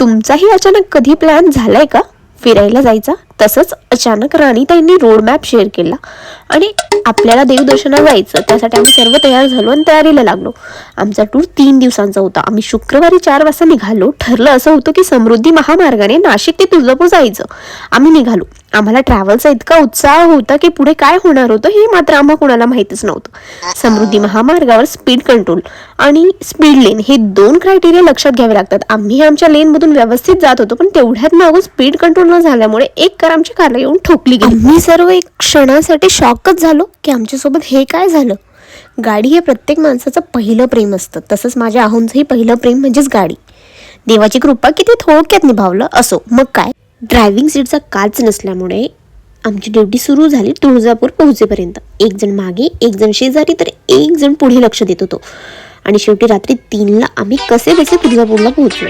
तुमचाही अचानक कधी प्लॅन झालाय का? फिरायला जायचा? तसंच अचानक राणीताईंनी रोड मॅप शेअर केला. आणि आपल्याला देवदर्शनाला जायचं त्यासाठी आम्ही सर्व तयार झालो आणि तयारीला लागलो. आमचा टूर तीन दिवसांचा होता. आम्ही शुक्रवारी चार वाजता निघालो. ठरलं असं होतं की समृद्धी महामार्गाने नाशिक ते तुळजापूर जायचं. आम्ही निघालो. आम्हाला ट्रॅव्हलचा इतका उत्साह होता की पुढे काय होणार होतं हे मात्र आम्हा कोणाला माहितीच नव्हतं. समृद्धी महामार्गावर स्पीड कंट्रोल आणि स्पीड लेन हे दोन क्रायटेरिया लक्षात घ्यावे लागतात. आम्ही आमच्या लेनमधून व्यवस्थित जात होतो पण तेवढ्यात मागून स्पीड कंट्रोल न झाल्यामुळे एक कार आमच्या कारला येऊन ठोकली गेली. आम्ही सर्व एक क्षणासाठी शॉकच झालो की आमच्यासोबत हे काय झालं? गाडी हे प्रत्येक माणसाचं पहिलं प्रेम असतं. तसंच माझ्या आहोंचंही पहिलं प्रेम म्हणजेच गाडी. देवाची कृपा किती थोडक्यात निभावलं असो. मग काय? ड्रायव्हिंग सीटचा काच नसल्यामुळे आमची ड्युटी सुरू झाली तुळजापूर पोहोचेपर्यंत. एक जण मागे एक जण शेजारी तर एक जण पुढे लक्ष देत होतो. आणि शेवटी रात्री तीनला आम्ही कसे कसे तुळजापूरला पोहोचलो.